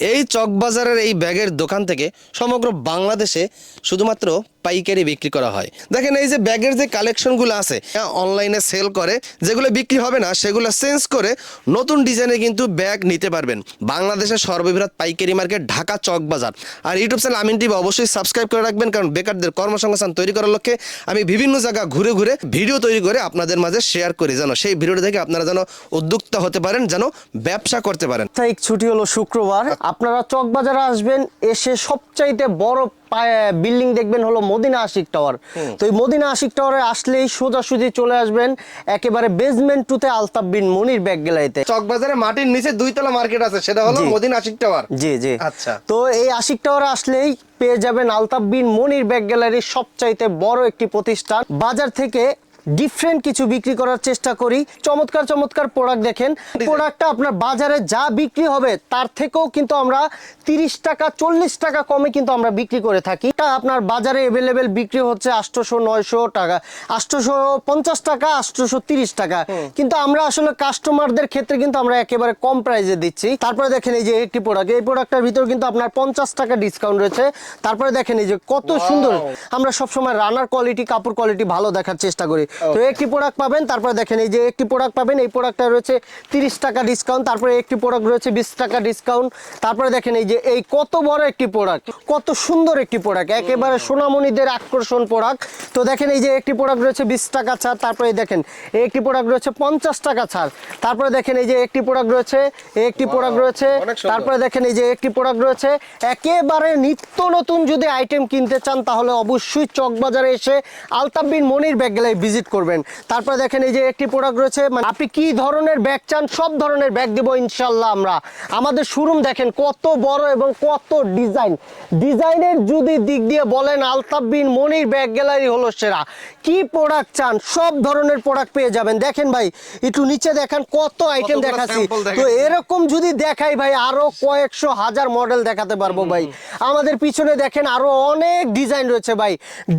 এই চকবাজারের এই ব্যাগের দোকান থেকে সমগ্র বাংলাদেশে শুধুমাত্র পাইকারি বিক্রি করা হয়। দেখেন এই যে ব্যাগের যে কালেকশনগুলো আছে অনলাইনে সেল করে, যেগুলো বিক্রি হবে না, সেগুলো চেঞ্জ করে নতুন ডিজাইনে কিন্তু ব্যাগ নিতে পারবেন। বাংলাদেশের সর্ববৃহৎ পাইকারি মার্কেট ঢাকা চকবাজার আর ইউটিউব চ্যানেল আমিন টিভি অবশ্যই সাবস্ক্রাইব করে রাখবেন, কারণ বেকারদের কর্মসংস্থান তৈরি করার লক্ষ্যে আমি বিভিন্ন জায়গা ঘুরে ঘুরে ভিডিও তৈরি করে আপনাদের মাঝে শেয়ার করি যেন সেই ভিডিওটা দেখে আপনারা যেন উদ্যোক্তা হতে পারেন, যেন ব্যবসা করতে পারেন। ছুটি হলো শুক্রবার। আপনারা চকবাজারে আসবেন, এসে সবচাইতে বড় বিল্ডিং দেখবেন হলো মদিনা আশিক টাওয়ার। তো এই মদিনা আশিক টাওয়ারে আসলেই সোজাসুজি চলে আসবেন একেবারে বেসমেন্ট টুতে আলতাফ বিন মনির ব্যাগ গেলাইতে চকবাজারে মাটির নিচে দুইতলা মার্কেট আছে সেটা হলো মদিনা মদিন আশিক টাওয়ার। জি জি। আচ্ছা। তো এই আশিক টাওয়ারে আসলেই পেয়ে যাবেন আলতাফ বিন মনির ব্যাগ গ্যালারির সবচাইতে বড় একটি প্রতিষ্ঠান। বাজার থেকে ডিফারেন্ট কিছু বিক্রি করার চেষ্টা করি। চমৎকার চমৎকার প্রোডাক্ট দেখেন। প্রোডাক্টটা আপনার বাজারে যা বিক্রি হবে তার থেকেও কিন্তু আমরা তিরিশ টাকা চল্লিশ টাকা কমে কিন্তু আমরা বিক্রি করে থাকি। এটা আপনার বাজারে এভেলেবেল বিক্রি হচ্ছে আটশোশো নয়শো টাকা। আটশোশো পঞ্চাশ টাকা আটশোশো তিরিশ টাকা। কিন্তু আমরা আসলে কাস্টমারদের ক্ষেত্রে কিন্তু আমরা একেবারে কম প্রাইসে দিচ্ছি। তারপরে দেখেন এই যে একটি প্রোডাক্ট এই প্রোডাক্টটার ভিতর কিন্তু আপনার পঞ্চাশ টাকা ডিসকাউন্ট রয়েছে। তারপরে দেখেন এই যে কত সুন্দর। আমরা সবসময় রানার কোয়ালিটি কাপড় কোয়ালিটি ভালো দেখার চেষ্টা করি। তো একটি প্রোডাক্ট পাবেন তারপরে দেখেন এই যে একটি প্রোডাক্ট পাবেন এই প্রোডাক্টটা রয়েছে তিরিশ টাকা ডিসকাউন্ট তারপরে একটি প্রোডাক্ট রয়েছে বিশ টাকা ডিসকাউন্ট তারপরে দেখেন এই যে এই কত বড় একটি প্রোডাক্ট কত সুন্দর একটি প্রোডাক্ট একেবারে সোনামণিদের আকর্ষণ প্রোডাক্ট তো দেখেন এই যে একটি প্রোডাক্ট রয়েছে বিশ টাকা ছাড় তারপরে দেখেন এই একটি প্রোডাক্ট রয়েছে পঞ্চাশ টাকা ছাড় তারপরে দেখেন এই যে একটি প্রোডাক্ট রয়েছে এই একটি প্রোডাক্ট রয়েছে তারপরে দেখেন এই যে একটি প্রোডাক্ট রয়েছে একেবারে নিত্য নতুন যদি আইটেম কিনতে চান তাহলে অবশ্যই চকবাজারে এসে আলতাবিন মনির ব্যাগ গেলে ভিজিট করবেন। তারপরে দেখেন এই যে একটি প্রোডাক্ট রয়েছে মানে আপনি কি ধরনের ব্যাগ চান সব ধরনের ব্যাগ দেবো ইনশাল্লাহ আমরা। আমাদের শোরুম দেখেন কত বড় এবং কত ডিজাইন ডিজাইনের যদি দিক দিয়ে বলেন আলতাবিন মনির ব্যাগ গ্যালারি হলো সেরা। কি প্রোডাক্ট চান সব ধরনের প্রোডাক্ট পেয়ে যাবেন। দেখেন ভাই একটু নিচে দেখেন কত আইটেম দেখাচ্ছি। তো এরকম যদি দেখাই ভাই আরও কয়েকশো হাজার মডেল দেখাতে পারব ভাই। আমাদের পিছনে দেখেন আরও অনেক ডিজাইন রয়েছে ভাই।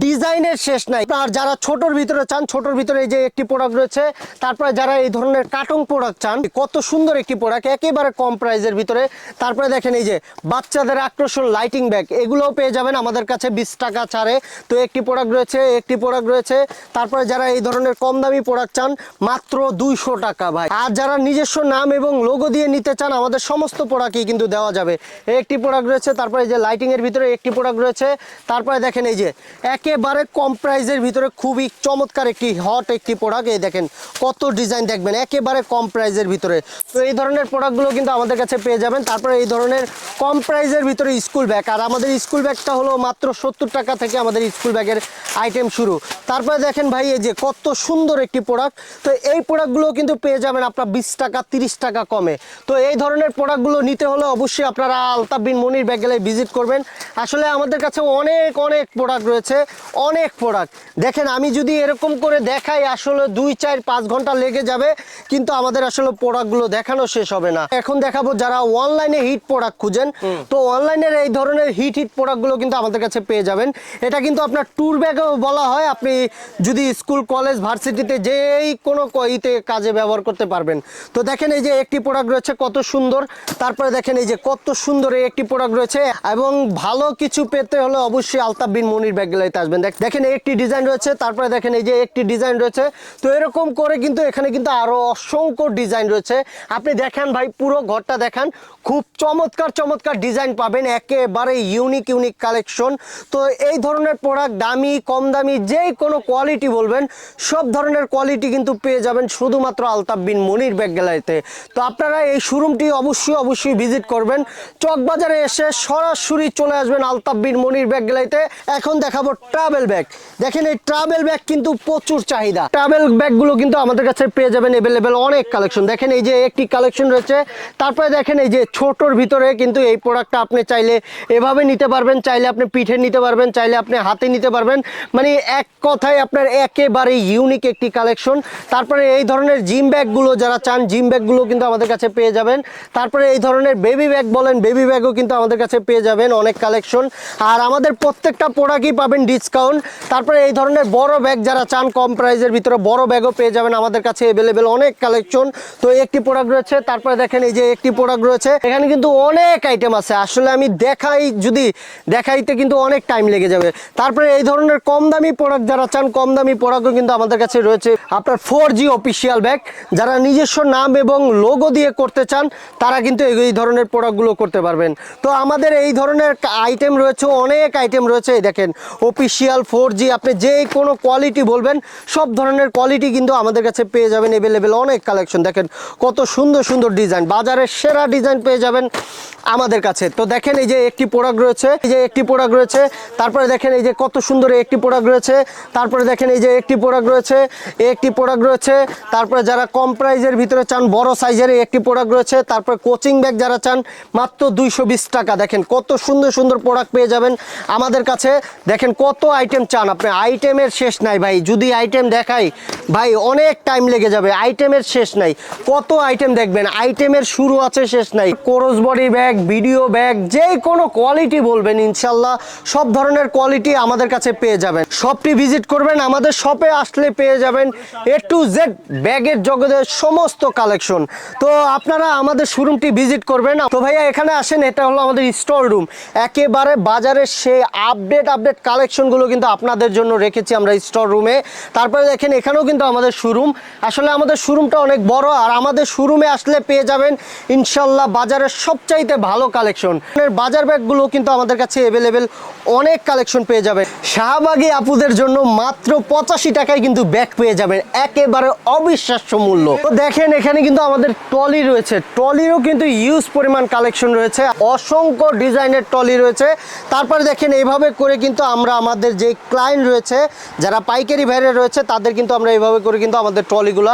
ডিজাইনের শেষ নাই। আর যারা ছোটর ভিতরে চান ছোটর ভিতরে এই যে একটি প্রোডাক্ট রয়েছে, তারপরে যারা এই ধরনের কার্টুন প্রোডাক্ট চান, কত সুন্দর একটি প্রোডাক্ট একেবারে কম প্রাইসের ভিতরে। তারপরে দেখেন এই যে বাচ্চাদের আকর্ষণ লাইটিং ব্যাগ এগুলোও পেয়ে যাবেন আমাদের কাছে বিশ টাকা ছাড়ে। তো একটি প্রোডাক্ট রয়েছে, একটি প্রোডাক্ট রয়েছে। তারপরে যারা এই ধরনের কম দামি প্রোডাক্ট চান, মাত্র দুইশো টাকা ভাই। আর যারা নিজস্ব নাম এবং লোগো দিয়ে নিতে চান, আমাদের সমস্ত প্রোডাক্টই কিন্তু দেওয়া যাবে। একটি প্রোডাক্ট রয়েছে, তারপরে এই যে লাইটিং এর ভিতরে একটি প্রোডাক্ট রয়েছে। তারপরে দেখেন এই যে একেবারে কম প্রাইসের ভিতরে খুবই চমৎকার একটি হট একটি প্রোডাক্ট এই দেখেন কত ডিজাইন দেখবেন, একেবারে কম প্রাইজের ভিতরে। তো এই ধরনের প্রোডাক্টগুলো কিন্তু আমাদের কাছে পেয়ে যাবেন। তারপরে এই ধরনের কম প্রাইজের ভিতরে স্কুল ব্যাগ আর আমাদের স্কুল ব্যাগটা হলো মাত্র সত্তর টাকা থেকে আমাদের স্কুল ব্যাগের আইটেম শুরু। তারপরে দেখেন ভাই, এই যে কত সুন্দর একটি প্রোডাক্ট তো এই প্রোডাক্টগুলো কিন্তু পেয়ে যাবেন আপনার বিশ টাকা, তিরিশ টাকা কমে। তো এই ধরনের প্রোডাক্টগুলো নিতে হলে অবশ্যই আপনারা আলতাফ বিন মনির ব্যাগ গেলে ভিজিট করবেন। আসলে আমাদের কাছে অনেক অনেক প্রোডাক্ট রয়েছে। অনেক প্রোডাক্ট দেখেন, আমি যদি এরকম করে দেখাই আসলে দুই চার পাঁচ ঘণ্টা লেগে যাবে কিন্তু আমাদের আসলে প্রোডাক্টগুলো দেখানো শেষ হবে না। এখন দেখাবো যারা অনলাইনে হিট প্রোডাক্ট খুঁজেন তো অনলাইনের এই ধরনের হিট হিট প্রোডাক্টগুলো কিন্তু আমাদের কাছে পেয়ে যাবেন। এটা কিন্তু আপনার ট্যুর ব্যাগও বলা হয় আপনি যদি স্কুল কলেজ ভার্সিটিতে যেই কোনো ক- ইতে কাজে ব্যবহার করতে পারবেন। তো দেখেন এই যে একটি প্রোডাক্ট রয়েছে কত সুন্দর। তারপরে দেখেন এই যে কত সুন্দর এই একটি প্রোডাক্ট রয়েছে এবং ভালো কিছু পেতে হলে অবশ্যই আলতাফ বিন মনির ব্যাগ গেলাইতে আসবেন দেখেন একটি ডিজাইন রয়েছে তারপরে দেখেন এই যে একটি ডিজাইন রয়েছে। তো এরকম করে কিন্তু এখানে কিন্তু আরও অসংখ্য ডিজাইন রয়েছে। আপনি দেখেন ভাই, পুরো ঘরটা দেখান। খুব চমৎকার চমৎকার ডিজাইন পাবেন। একেবারে ইউনিক ইউনিক কালেকশন। তো এই ধরনের প্রোডাক্ট দামি, কম দামি যেই কোনো কোয়ালিটি বলবেন, সব ধরনের কোয়ালিটি কিন্তু পেয়ে যাবেন শুধুমাত্র আলতাফ বিন মনির ব্যাগ গ্যালারিতে। তো আপনারা এই শোরুমটি অবশ্যই অবশ্যই ভিজিট করবেন। চকবাজারে এসে সরাসরি চলে আসবেন আলতাফ বিন মনির ব্যাগ গ্যালারিতে। এখন দেখাবো ট্রাভেল ব্যাগ দেখেন এই ট্রাভেল ব্যাগ কিন্তু প্রচুর চাহিদা। ট্রাভেল ব্যাগগুলো কিন্তু আমাদের কাছে পেয়ে যাবেন এভেলেবেল অনেক কালেকশন দেখেন এই যে একটি কালেকশন রয়েছে, তারপরে দেখেন এই যে ছোটর ভিতরে কিন্তু এই প্রোডাক্টটা আপনি চাইলে এভাবে নিতে পারবেন, চাইলে আপনি পিঠে নিতে পারবেন, চাইলে আপনি হাতে নিতে পারবেন। মানে এক কথায় আপনার একেবারে ইউনিক একটি কালেকশন তারপরে এই ধরনের জিম ব্যাগগুলো যারা চান জিম ব্যাগগুলো কিন্তু আমাদের কাছে পেয়ে যাবেন। তারপরে এই ধরনের বেবি ব্যাগ বলেন বেবি ব্যাগও কিন্তু আমাদের কাছে পেয়ে যাবেন অনেক কালেকশন আর আমাদের প্রত্যেকটা প্রোডাক্টই পাবেন ডিসকাউন্ট তারপরে এই ধরনের বড় ব্যাগ যারা চান কম প্রাইসের ভিতরে বড় ব্যাগও পেয়ে যাবেন আমাদের কাছে অ্যাভেলেবেল অনেক কালেকশন তো একটি প্রোডাক্ট রয়েছে, তারপরে দেখেন এই যে একটি প্রোডাক্ট রয়েছে। এখানে কিন্তু অনেক আইটেম আছে। আসলে আমি দেখাই, যদি দেখাইতে কিন্তু অনেক টাইম লেগে যাবে। তারপরে এই ধরনের কম দামি প্রোডাক্ট যারা চান, কম দামি প্রোডাক্টও কিন্তু আমাদের কাছে রয়েছে। আপনার ফোর জি অফিসিয়াল ব্যাগ যারা নিজস্ব নাম এবং লোগো দিয়ে করতে চান, তারা কিন্তু এই ধরনের প্রোডাক্টগুলো করতে পারবেন। তো আমাদের এই ধরনের আইটেম রয়েছে, অনেক আইটেম রয়েছে। দেখেন অফিসিয়াল ফোর জি আপনি যে কোনো কোয়ালিটি বলবেন সব ধরনের কোয়ালিটি কিন্তু আমাদের কাছে পেয়ে যাবেন অ্যাভেলেবেল অনেক কালেকশন দেখেন কত সুন্দর সুন্দর ডিজাইন বাজারের সেরা ডিজাইন পেয়ে যাবেন আমাদের কাছে। তো দেখেন এই যে একটি প্রোডাক্ট রয়েছে, এই যে একটি প্রোডাক্ট রয়েছে, তারপরে দেখেন এই যে কত সুন্দর একটি প্রোডাক্ট রয়েছে, তারপরে দেখেন এই যে একটি প্রোডাক্ট রয়েছে, একটি প্রোডাক্ট রয়েছে, তারপরে যারা কম প্রাইজের ভিতরে চান, বড় সাইজের একটি প্রোডাক্ট রয়েছে, তারপরে কোচিং ব্যাগ যারা চান, মাত্র দুইশো বিশ টাকা। দেখেন কত সুন্দর সুন্দর প্রোডাক্ট পেয়ে যাবেন আমাদের কাছে। দেখেন কত আইটেম চান আপনি আইটেমের শেষ নাই ভাই, যদি আইটেম দেখাই। ভাই, অনেক টাইম লেগে যাবে আইটেমের শেষ নাই। কত আইটেম দেখবেন আইটেমের শুরু আছে, শেষ নাই। Cross body bag video bag যে কোনো কোয়ালিটি বলবেন, ইনশাল্লাহ। সব ধরনের কোয়ালিটি আমাদের কাছে পেয়ে যাবেন। শপটি ভিজিট করবেন, আমাদের শপে আসলে পেয়ে যাবেন এ টু জেড ব্যাগের জগতের সমস্ত কালেকশন তো আপনারা আমাদের শোরুমটি ভিজিট করবেন। তো ভাইয়া, এখানে আসেন, এটা হলো আমাদের স্টোর রুম একেবারে বাজারের সেই আপডেট আপডেট কালেকশনগুলো কিন্তু আপনাদের জন্য রেখেছি আমরা স্টোর রুমে তারপরে দেখেন এখানেও কিন্তু আমাদের শোরুম আসলে আমাদের শোরুমটা অনেক বড়, আর আমাদের শোরুমে আসলে পেয়ে যাবেন ইনশাল্লাহ বাজারের সবচাইতে ভালো কালেকশন বাজার ব্যাগগুলো কিন্তু আমাদের কাছে অ্যাভেলেবেল অনেক কালেকশন পেয়ে যাবেন। শাহবাগী আপুদের জন্য মাত্র পঁচাশি টাকায় কিন্তু ব্যাগ পেয়ে যাবেন। একেবারে অবিশ্বাস্য মূল্য। তো দেখেন, এখানে কিন্তু আমাদের টলি রয়েছে। টলিরও কিন্তু ইউজ পরিমাণ কালেকশন রয়েছে। অসংখ্য ডিজাইনের টলি রয়েছে। তারপরে দেখেন, এইভাবে করে কিন্তু আমরা আমাদের যে ক্লায়েন্ট রয়েছে, যারা পাইকারি ভাইরে রয়েছে, তাদের কিন্তু আমরা এইভাবে করে কিন্তু আমাদের ট্রলিগুলো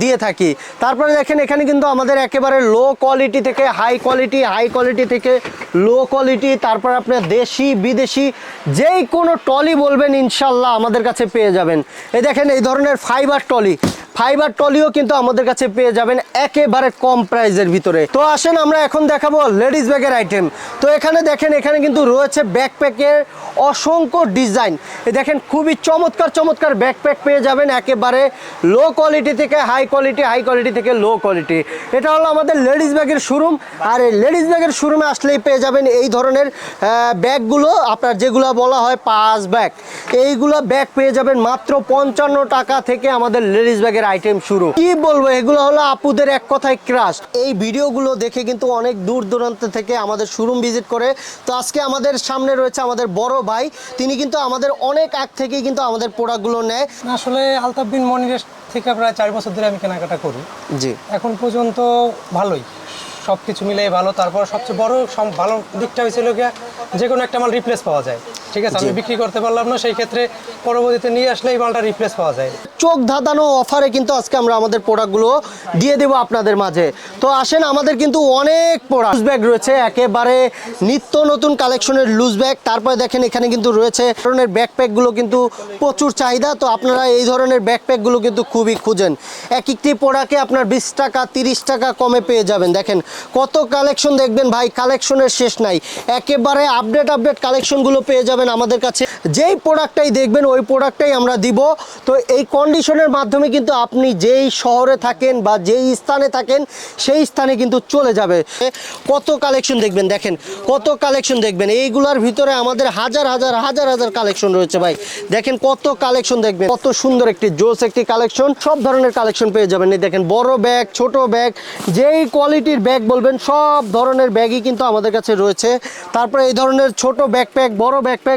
দিয়ে থাকি। তারপরে দেখেন, এখানে কিন্তু আমাদের একেবারে লো কোয়ালিটি থেকে হাই কোয়ালিটি হাই কোয়ালিটি থেকে লো কোয়ালিটি তারপর আপনার দেশি বিদেশি যেই কোনো টলি বলবেন ইনশাল্লাহ আমাদের কাছে পেয়ে যাবেন। এই দেখেন এই ধরনের ফাইবার টলি ফাইবার টলিও কিন্তু আমাদের কাছে পেয়ে যাবেন একেবারে কম প্রাইজের ভিতরে। তো আসেন আমরা এখন দেখাবো লেডিস ব্যাগের আইটেম তো এখানে দেখেন, এখানে কিন্তু রয়েছে ব্যাকপ্যাকের অসংখ্য ডিজাইন দেখেন, খুবই চমৎকার চমৎকার ব্যাকপ্যাক পেয়ে যাবেন একেবারে লো কোয়ালিটি থেকে হাই কোয়ালিটি হাই কোয়ালিটি থেকে লো কোয়ালিটি এটা হলো আমাদের লেডিস ব্যাগের শোরুম আর এই লেডিস ব্যাগের শোরুমে আসলেই পেয়ে যাবেন এই ধরনের ব্যাগগুলো, আপনার যেগুলো বলা হয় পাঁচ ব্যাগ এইগুলো ব্যাগ পেয়ে যাবেন মাত্র পঞ্চান্ন টাকা থেকে আমাদের লেডিস ব্যাগের আইটেম শুরু। কি বলব এগুলো হলো আপুদের এক কথায় ক্রাশ এই ভিডিওগুলো দেখে কিন্তু অনেক দূর দূরান্ত থেকে আমাদের শোরুম ভিজিট করে। তো আজকে আমাদের সামনে রয়েছে আমাদের বড় ভাই। তিনি কিন্তু আমাদের অনেক আগ থেকেই কিন্তু আমাদের প্রোডাক্টগুলো নেয়। আসলে আলতাফ বিন মনিরের থেকে প্রায় চার বছর ধরে আমি কেনাকাটা করি। জি। এখন পর্যন্ত ভালোই। সব কিছু মিলে ভালো। তারপর সবচেয়ে বড় ভালো দিকটা হয়েছিল যে কোনো একটা মাল রিপ্লেস পাওয়া যায়। ঠিক আছে আমি বিক্রি করতে পারলাম না সেই ক্ষেত্রে পরবর্তীতে নিয়ে আসলে এই মালটা রিপ্লেস পাওয়া যায়। চোখ ধাঁধানো অফারে কিন্তু আজকে আমরা আমাদের প্রোডাক্টগুলো দিয়ে দেবো আপনাদের মাঝে। তো আসেন আমাদের কিন্তু অনেক প্রোডাক্ট লুজ ব্যাগ রয়েছে একেবারে নিত্য নতুন কালেকশনের লুজ ব্যাগ তারপরে দেখেন এখানে কিন্তু রয়েছে ধরনের ব্যাকপ্যাকগুলো কিন্তু প্রচুর চাহিদা। তো আপনারা এই ধরনের ব্যাকপ্যাকগুলো কিন্তু খুবই খুঁজেন। এক একটি প্রোডাক্টে আপনার বিশ টাকা তিরিশ টাকা কমে পেয়ে যাবেন। দেখেন কত কালেকশন দেখবেন ভাই কালেকশনের শেষ নাই। একেবারে আপডেট আপডেট কালেকশনগুলো পেয়ে যাবেন। আমাদের কাছে। যেই প্রোডাক্টটাই দেখবেন, ওই প্রোডাক্টটাই আমরা দিব। তো এই কন্ডিশনের মাধ্যমে কিন্তু আপনি যেই শহরে থাকেন বা যেই স্থানে থাকেন, সেই স্থানে কিন্তু চলে যাবে। কত কালেকশন দেখবেন, দেখেন, কত কালেকশন দেখবেন। এইগুলোর ভিতরে আমাদের হাজার হাজার হাজার হাজার কালেকশন রয়েছে ভাই। দেখেন কত কালেকশন দেখবেন, কত সুন্দর একটি জোস একটি কালেকশন সব ধরনের কালেকশন পেয়ে যাবেন। এই দেখেন, বড় ব্যাগ ছোট ব্যাগ যেই কোয়ালিটির ব্যাগ বলবেন, সব ধরনের ব্যাগই কিন্তু আমাদের কাছে রয়েছে। তারপরে এই ধরনের ছোট ব্যাকপ্যাক বড় ব্যাকপ্যাক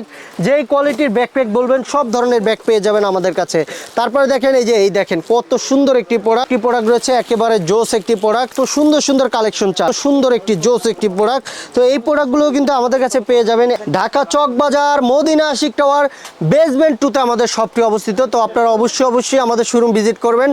যেই কোয়ালিটির ব্যাকপ্যাক বলবেন, সব ধরনের ব্যাগ পেয়ে যাবেন আমাদের কাছে। তারপরে দেখেন, এই যে, এই দেখেন, কত সুন্দর একটি প্রোডাক্ট একটি প্রোডাক্ট রয়েছে? একেবারে জোস একটি প্রোডাক্ট তো সুন্দর সুন্দর কালেকশন চা সুন্দর একটি জোস একটি প্রোডাক্ট তো এই প্রোডাক্টগুলো কিন্তু আমাদের কাছে পেয়ে যাবেন। ঢাকা চক বাজার, মদিনা আশিক টাওয়ার বেসমেন্ট টুতে আমাদের শপটি অবস্থিত। তো আপনারা অবশ্যই অবশ্যই আমাদের শোরুম ভিজিট করবেন।